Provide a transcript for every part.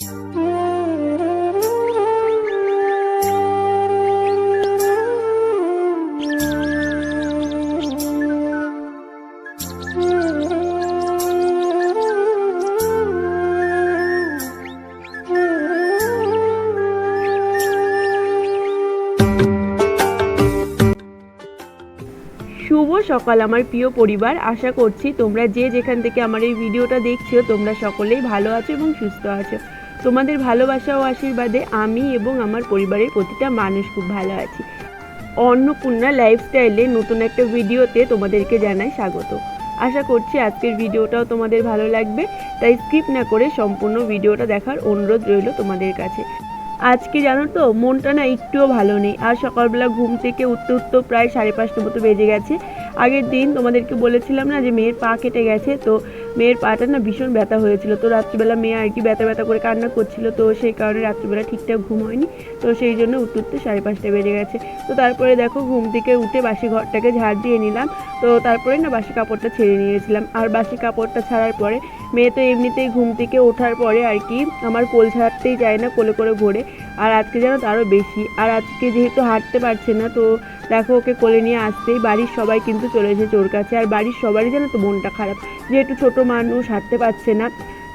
শুভ সকাল, আমার প্রিয় পরিবার। আশা করছি তোমরা যে যেখান থেকে আমার এই ভিডিওটা দেখছ, তোমরা সকলেই ভালো আছো এবং সুস্থ আছো। তোমাদের ভালোবাসা ও আশীর্বাদে আমি এবং আমার পরিবারের প্রতিটা মানুষ খুব ভালো আছি। অন্নপূর্ণা লাইফস্টাইলে নতুন একটা ভিডিওতে তোমাদেরকে জানাই স্বাগত। আশা করছি আজকের ভিডিওটাও তোমাদের ভালো লাগবে, তাই স্কিপ না করে সম্পূর্ণ ভিডিওটা দেখার অনুরোধ রইল তোমাদের কাছে। আজকে জানো তো, মনটা না একটুও ভালো নেই, আর সকালবেলা ঘুম থেকে উঠতে উঠতে প্রায় সাড়ে পাঁচটা মতো বেজে গেছে। আগের দিন তোমাদেরকে বলেছিলাম না যে মেয়ের পা কেটে গেছে, তো মেয়ের পাটা না ভীষণ ব্যথা হয়েছিল। তো রাত্রিবেলা মেয়ে আর কি ব্যথা ব্যথা করে কান্না করছিল, তো সেই কারণে রাত্রিবেলা ঠিকঠাক ঘুম হয়নি। তো সেই জন্য উঠতে উঠতে সাড়ে পাঁচটা বেজে গেছে। তো তারপরে দেখো ঘুম থেকে উঠে বাসি ঘরটাকে ঝাড় দিয়ে নিলাম। তো তারপরে না বাসি কাপড়টা ছেড়ে নিয়েছিলাম। আর বাসি কাপড়টা ছাড়ার পরে মেয়ে তো এমনিতেই ঘুম থেকে ওঠার পরে আর কি আমার কোল ছাড়তেই যায় না কোলে করে ঘোরে আর আজকে যেন তারও বেশি। আর আজকে যেহেতু হাঁটতে পারছে না, তো দেখো ওকে কোলে নিয়ে আসতেই বাড়ির সবাই কিন্তু চলে এসেছে ওর কাছে। আর বাড়ির সবারই যেন তো মনটা খারাপ। যেহেতু ছোট মানুষ হাঁটতে পারছে না,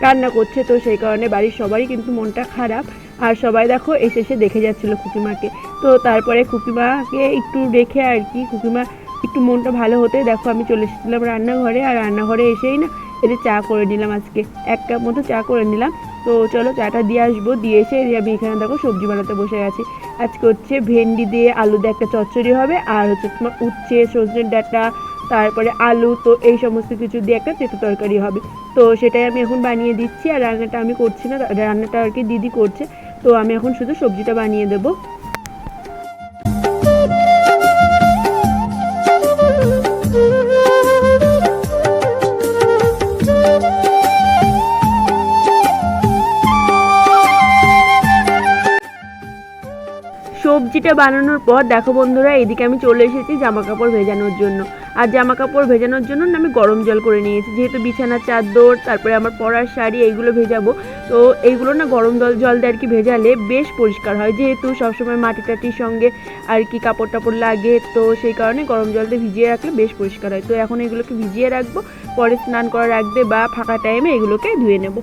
কান্না করছে তো সেই কারণে বাড়ির সবারই কিন্তু মনটা খারাপ। আর সবাই দেখো এসে এসে দেখে যাচ্ছিল খুকিমাকে। তো তারপরে খুকিমাকে একটু রেখে আর কি, খুকিমা একটু মনটা ভালো হতে দেখো আমি চলে এসেছিলাম রান্নাঘরে, আর রান্নাঘরে এসেই না এদের চা করে নিলাম আজকে। এক কাপ মতো চা করে নিলাম। তো চলো চাটা দিয়ে আসব। দিয়ে এসে আমি এখানে দেখো সবজি বানাতে বসে গেছি আজকে হচ্ছে ভেন্ডি দিয়ে আলু দিয়ে একটা চচ্চড়ি হবে, আর হচ্ছে তোমার উচ্ছে সজনের ডাঁটা তারপরে আলু, তো এই সমস্ত কিছু দিয়ে একটা তেতো তরকারি হবে। তো সেটাই আমি এখন বানিয়ে দিচ্ছি, আর রান্নাটা আমি করছি না, রান্নাটা আর কি দিদি করছে। তো আমি এখন শুধু সবজিটা বানিয়ে দেবো। সবজিটা বানানোর পর দেখো বন্ধুরা, এদিকে আমি চলে এসেছি জামা কাপড় ভেজানোর জন্য। আর জামা কাপড় ভেজানোর জন্য আমি গরম জল করে নিয়েছি। যেহেতু বিছানার চাদর, তারপরে আমার পরার শাড়ি, এইগুলো ভেজাবো। তো এইগুলো না গরম জল জল দিয়ে আর কি ভেজালে বেশ পরিষ্কার হয়। যেহেতু সবসময় মাটি টাটির সঙ্গে আর কি কাপড় টাপড় লাগে, তো সেই কারণে গরম জল দিয়ে ভিজিয়ে রাখলে বেশ পরিষ্কার হয়। তো এখন এগুলোকে ভিজিয়ে রাখব, পরে স্নান করার রাখবে বা ফাঁকা টাইমে এগুলোকে ধুয়ে নেব।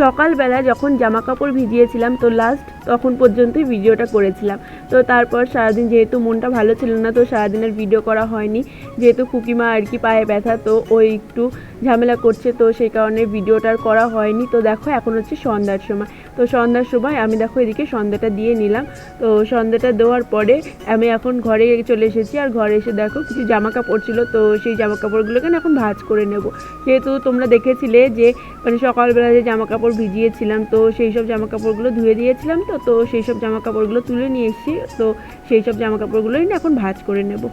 সকালবেলা যখন জামা কাপড় ভিজিয়েছিলাম তো লাস্ট তখন পর্যন্তই ভিডিওটা করেছিলাম। তো তারপর সারাদিন যেহেতু মনটা ভালো ছিল না, তো সারাদিনের ভিডিও করা হয়নি। যেহেতু কুকিমা আর কি পায়ে ব্যথা, তো ওই একটু ঝামেলা করছে, তো সেই কারণে ভিডিওটা আর করা হয়নি। তো দেখো, এখন হচ্ছে সন্ধ্যার সময়। তো সন্ধ্যার সময় আমি দেখো এদিকে সন্ধ্যাটা দিয়ে নিলাম। তো সন্ধ্যাটা দেওয়ার পরে আমি এখন ঘরে চলে এসেছি আর ঘরে এসে দেখো কিছু জামা কাপড় ছিল, তো সেই জামা কাপড়গুলোকে না এখন ভাজ করে নেব। যেহেতু তোমরা দেখেছিলে যে মানে সকালবেলা যে জামা কাপড় ভিজিয়েছিলাম, তো সেই সব জামা কাপড়গুলো ধুয়ে দিয়েছিলাম তো তো সেই সব জামা কাপড়গুলো তুলে নিয়ে এসেছি, তো সেই সব জামা কাপড়গুলোই না এখন ভাজ করে নেব।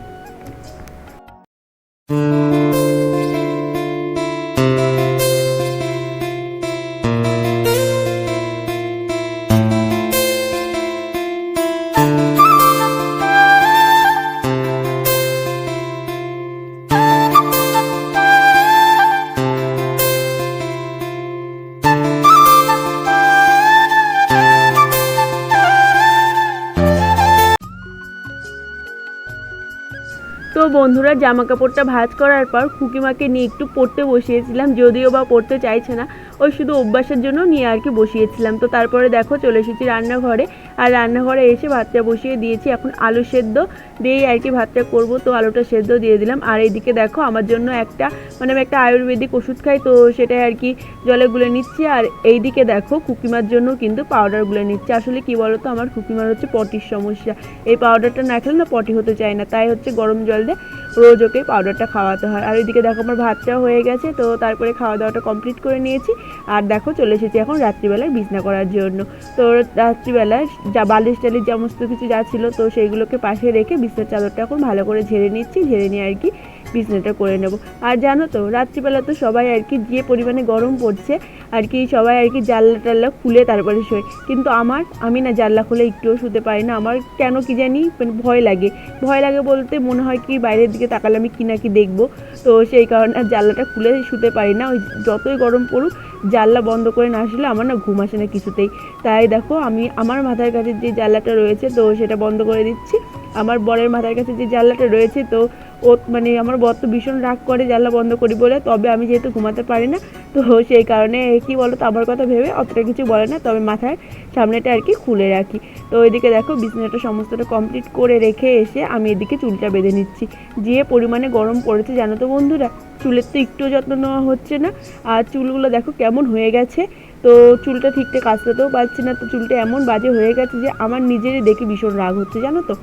তো বন্ধুরা জামা কাপড়টা ভাজ করার পর খুকিমাকে নিয়ে একটু পড়তে বসিয়েছিলাম, যদিও বা পড়তে চাইছে না। ওই শুধু অভ্যাসের জন্য নিয়ে আর কি বসিয়েছিলাম। তো তারপরে দেখো চলে এসেছি রান্নাঘরে। আর রান্নাঘরে এসে ভাতটা বসিয়ে দিয়েছি। এখন আলু সেদ্ধ দিয়েই আর কি ভাতটা করব। তো আলুটা সেদ্ধ দিয়ে দিলাম। আর এইদিকে দেখো আমার জন্য একটা মানে আমি একটা আয়ুর্বেদিক ওষুধ খাই, তো সেটাই আর কি জলে গুলে নিচ্ছি। আর এইদিকে দেখো কুকিমার জন্য কিন্তু পাউডার গুলে নিচ্ছে। আসলে কি বলতো? আমার কুকিমার হচ্ছে পটির সমস্যা। এই পাউডারটা না খেলে না পটি হতে চায় না। তাই হচ্ছে গরম জল দিয়ে রোজ ওকে পাউডারটা খাওয়াতে হয়। আর ওইদিকে দেখো আমার ভাতটাও হয়ে গেছে, তো তারপরে খাওয়া দাওয়াটা কমপ্লিট করে নিয়েছি। আর দেখো চলে এসেছি এখন রাত্রিবেলায় বিছনা করার জন্য। তো রাত্রিবেলায় যা বালিশ টালিশ সমস্ত কিছু যা ছিল, তো সেইগুলোকে পাশে রেখে বিছনার চাদরটা এখন ভালো করে ঝেড়ে নিচ্ছি। ঝেড়ে নিয়ে আর কি বিছনাটা করে নেব। আর জানো তো, রাত্রিবেলা তো সবাই আর কি যে পরিমাণে গরম পড়ছে, আর কি সবাই আর কি জানলা টাল্লা খুলে তারপরে শোয়। কিন্তু আমার, আমি না জানলা খুলে একটুও শুতে পারি না। আমার কেন কি জানি মানে ভয় লাগে। ভয় লাগে বলতে মনে হয় কি বাইরের দিকে তাকালে আমি কি না কি দেখব। তো সেই কারণে আর জানলাটা খুলে শুতে পারি না। ওই যতই গরম পড়ুক, জানলা বন্ধ করে না আসলে আমার না ঘুম আসে না কিছুতেই। তাই দেখো, আমি আমার মাথার কাছে যে জানলাটা রয়েছে, তো সেটা বন্ধ করে দিচ্ছি। আমার বরের মাথার কাছে যে জানলাটা রয়েছে, তো ও মানে আমার বর তো ভীষণ রাগ করে, জানলা বন্ধ করি বলে, তবে আমি যেহেতু ঘুমাতে পারি না, তো সেই কারণে কি বলো তো আমার কথা ভেবে অতটা কিছু বলে না, তবে মাথার সামনেটা আর কি খুলে রাখি। তো ওইদিকে দেখো বিছানাটা সমস্তটা কমপ্লিট করে রেখে এসে আমি এদিকে চুলটা বেঁধে নিচ্ছি। যে পরিমাণে গরম পড়েছে, জানো তো বন্ধুরা, চুলের তো একটুও যত্ন নেওয়া হচ্ছে না। আর চুলগুলো দেখো কেমন হয়ে গেছে। তো চুলটা ঠিকঠাক আসতেও পারছি না, তো চুলটা এমন বাজে হয়ে গেছে যে আমার নিজেরই দেখে ভীষণ রাগ হচ্ছে, জানো তো?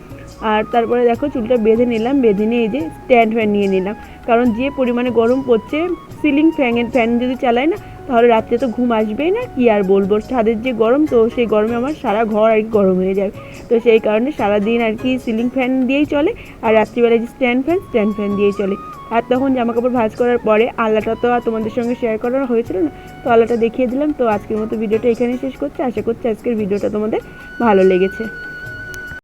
আর তারপরে দেখো চুলটা বেঁধে নিলাম, বেঁধে নিয়ে যে স্ট্যান্ড ফ্যান নিয়ে নিলাম। কারণ যে পরিমাণে গরম পড়ছে সিলিং ফ্যান ফ্যান যদি চালাই না, তাহলে রাত্রে তো ঘুম আসবেই না, কি আর বলব? ছাদের যে গরম, তো সেই গরমে আমার সারা ঘর আর কি গরম হয়ে যাবে তো সেই কারণে সারাদিন আর কি সিলিং ফ্যান দিয়েই চলে, আর রাত্রিবেলায় যে স্ট্যান্ড ফ্যান স্ট্যান্ড ফ্যান দিয়েই চলে। আর তখন জামা কাপড় ভাজ করার পরে আল্লাহটা তো আর তোমাদের সঙ্গে শেয়ার করা হয়েছিল না। তো আল্লাহটা দেখিয়ে দিলাম। তো আজকের মতো ভিডিওটা এখানেই শেষ করছে। আশা করছি আজকের ভিডিওটা তোমাদের ভালো লেগেছে।